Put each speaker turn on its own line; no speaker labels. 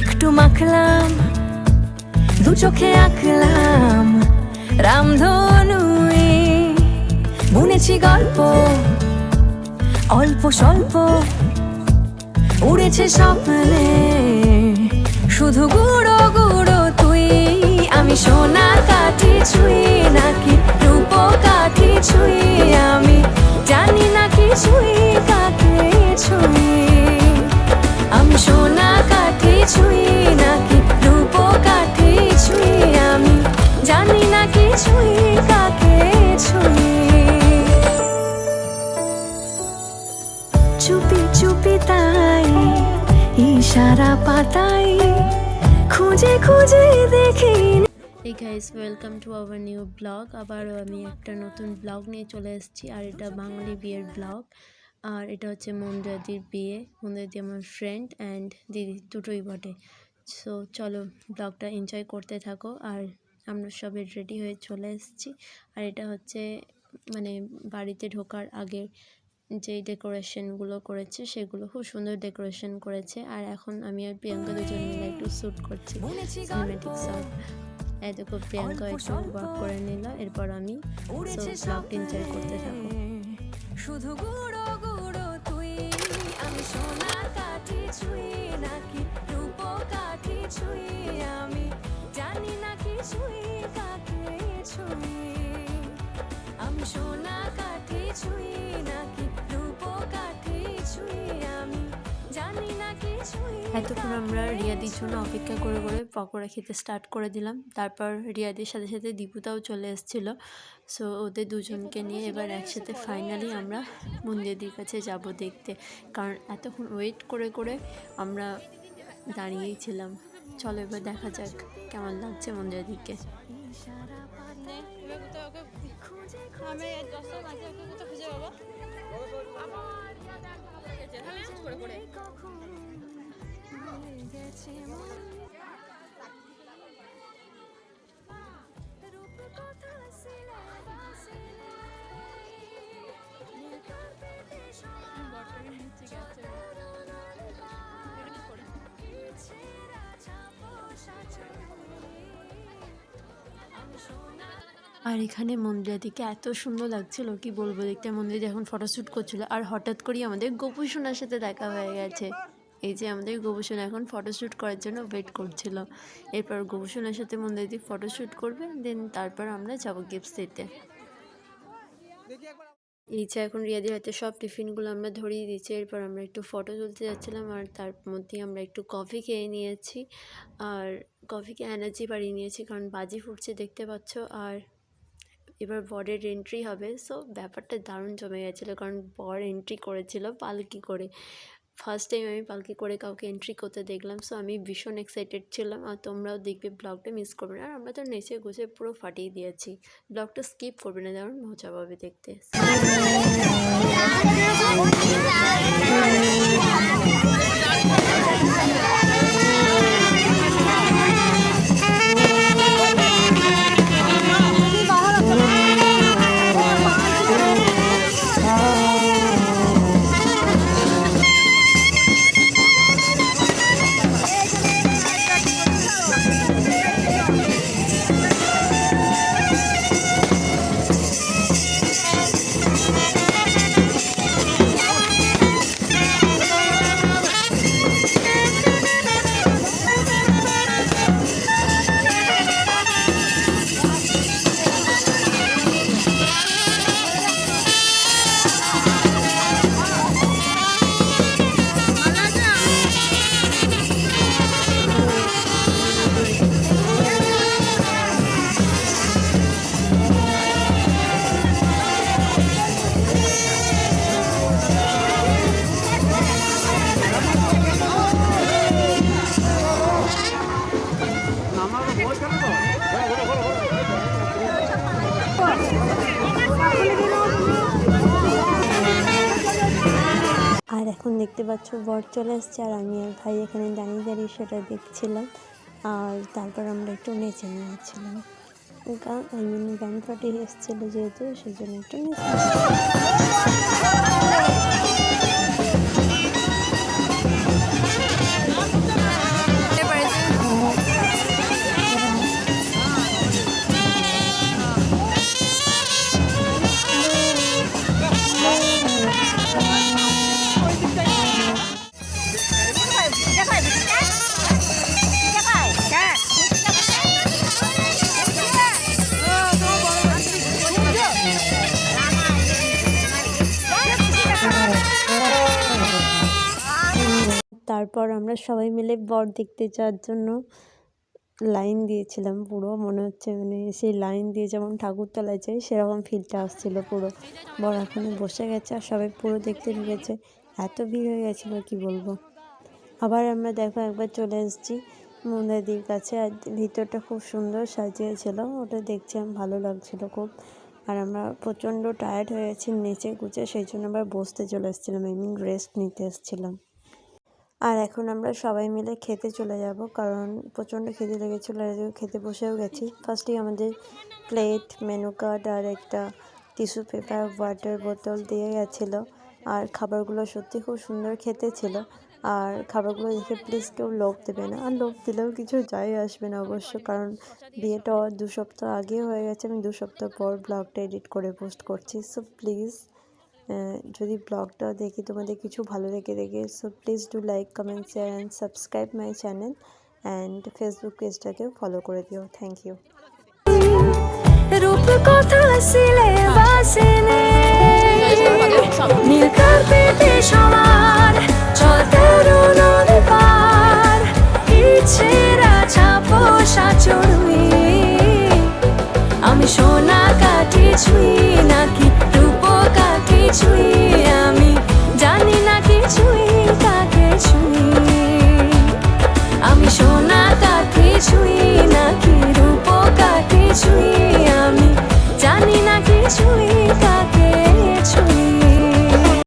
একটু মাখলাম, দু চোখে আঁকলাম রামধনুয়ে বুনেছি গল্প, অল্প স্বল্প, উড়েছে স্বপ্নে। শুধু গুঁড়ো গুঁড়ো তুই, আমি সোনা কাঠি ছুঁই, নাকি রূপ কাঠি ছুঁই, আমি জানি না কিছুই কাকে চুপি তাই, ইশারা পাতাই, খুঁজে খুঁজে দেখি
এই guys welcome to our new blog আবারও আমি একটা নতুন ব্লগ নিয়ে চলে এসেছি, আর এটা বাঙালি বিয়ের ব্লগ আর এটা হচ্ছে মন্দিরাদির বিয়ে মন্দিরাদি আমার ফ্রেন্ড অ্যান্ড দিদি দুটোই বটে। সো চলো ব্লগটা এনজয় করতে থাকো, আর আমরা সবাই রেডি হয়ে চলে এসেছি। আর এটা হচ্ছে মানে বাড়িতে ঢোকার আগে যেই ডেকোরেশনগুলো করেছে সেগুলো খুব সুন্দর ডেকোরেশন করেছে। আর এখন আমি আর প্রিয়াঙ্কা দুজন মিলে একটু শ্যুট করছি সিনেমেটিক এতটুকু প্রিয়াঙ্কা একটু ওয়ার্ক করে নিল এরপর আমি সো ব্লগটা এনজয় করতে থাকো।
শুধু গুঁড়ো গুঁড়ো তুই আমি সোনার কাঠি ছুঁই নাকি রূপ কাঠি ছুঁই আমি জানি না কিছুই কাকে ছুঁই। আমি সোনা কাঠি ছুঁই
এতক্ষণ আমরা রিয়াদির জন্য অপেক্ষা করে করে পকোড়া খেতে স্টার্ট করে দিলাম। তারপর রিয়াদির সাথে সাথে দীপুতাও চলে এসেছিল। সো ওদের দুজনকে নিয়ে এবার একসাথে ফাইনালি আমরা মন্দিরদির কাছে যাব দেখতে। কারণ এতক্ষণ ওয়েট করে করে আমরা দাঁড়িয়েই ছিলাম। চলো এবার দেখা যাক কেমন লাগছে মন্দিরদিকে
খুঁজে
আর এখানে মন্দিরাদিকে এত সুন্দর লাগছিল, কি বলব দেখতে? মন্দির যখন ফটোশ্যুট করছিল আর হঠাৎ করেই আমাদের গোপু সোনার সাথে দেখা হয়ে গেছে। এই যে আমাদের গোপু সোনা এখন ফটোশ্যুট করার জন্য ওয়েট করছিল। এরপর গোপু সোনার সাথে মন্দিরাদি ফটোশ্যুট করবে দেন তারপর আমরা যাব গিফটস দিতে এই যে এখন রিয়াদির হাতে সব টিফিনগুলো আমরা ধরিয়ে দিচ্ছি এরপর আমরা একটু ফটো তুলতে যাচ্ছিলাম আর তার মধ্যেই আমরা একটু কফি খেয়ে নিয়েছি। আর কফিকে এনার্জি বাড়িয়ে নিয়েছি, কারণ বাজি ফুটছে দেখতে পাচ্ছ। আর এবার বরের এন্ট্রি হবে। সো ব্যাপারটা দারুণ জমে গেছিল, কারণ বর এন্ট্রি করেছিল পালকি করে। ফার্স্ট টাইম আমি পালকি করে কাউকে এন্ট্রি করতে দেখলাম সো আমি ভীষণ এক্সাইটেড ছিলাম। আর তোমরাও দেখবে ব্লগটা মিস করবে না। আর আমরা তো নেচে গুছে পুরো ফাটিয়ে দিয়েছি। ব্লগটা স্কিপ করবে না, দারুণ মজা পাবে দেখতে। এখন দেখতে পাচ্ছ বর চলে এসছে আর আমি আর ভাই এখানে দাঁড়িয়ে দাঁড়িয়ে সেটা দেখছিলাম। আর তারপর আমরা একটু নেচে নিয়েছিলাম গান আই মিন গান পার্টি এসেছিল যেহেতু সেই জন্য একটু নেচে তারপর আমরা সবাই মিলে বর দেখতে যাওয়ার জন্য লাইন দিয়েছিলাম পুরো, মনে হচ্ছে মানে সেই লাইন দিয়ে যেমন ঠাকুরতলায় যাই, সেরকম ফিলটা আসছিল পুরো। বর এখনও বসে গেছে আর সবাই পুরো দেখতে ঢুকেছে এত ভিড় হয়ে গেছিল, কি বলব? আবার আমরা দেখো একবার চলে এসেছি মুন্দাদির কাছে আর ভিতরটা খুব সুন্দর সাজিয়েছিল, ওটা দেখছি আমার ভালো লাগছিল খুব। আর আমরা প্রচণ্ড টায়ার্ড হয়ে গেছি নেচে গুচে সেই জন্য আবার বসতে চলে এসেছিলাম আই মিন রেস্ট নিতে এসেছিলাম। আর এখন আমরা সবাই মিলে খেতে চলে যাব, কারণ প্রচণ্ড খেতে লেগেছিলো আর খেতে বসেও গেছি। ফার্স্টেই আমাদের প্লেট মেনু কার্ড আর একটা টিস্যু পেপার ওয়াটার বোতল দিয়ে গেছিল। আর খাবারগুলো সত্যি খুব সুন্দর খেতে ছিল। আর খাবারগুলো দেখে প্লিজ কেউ লোভ দেবে না। আর লোভ দিলেও কিছু যাই আসবে না অবশ্য, কারণ বিয়েটা দু সপ্তাহ আগে হয়ে গেছে। আমি দু সপ্তাহ পর ব্লগটা এডিট করে পোস্ট করছি। সো প্লিজ যদি ব্লগটা দেখি তোমাদের কিছু ভালো লেগে দেখে so please do like comment share and subscribe my channel and Facebook পেজটাকেও follow করে দিও। থ্যাংক ইউ
নীল কার্পেটে